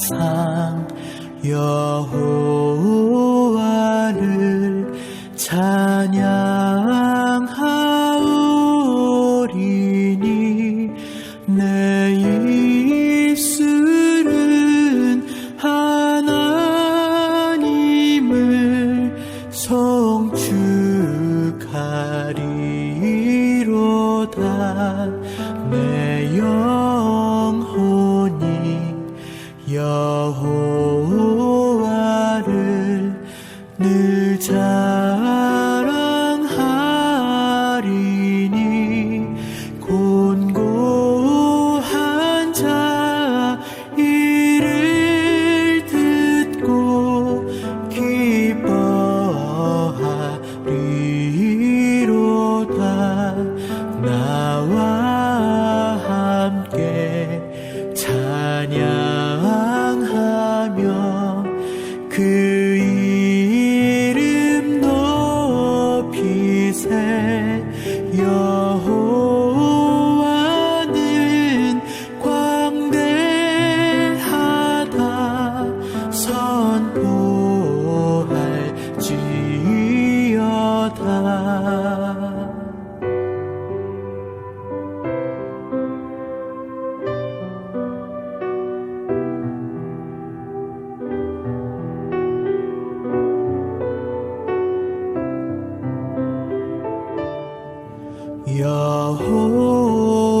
항상 여호와를 찬양하오리니 내 입술은 하나님을 성축하리로다 love. 여호와께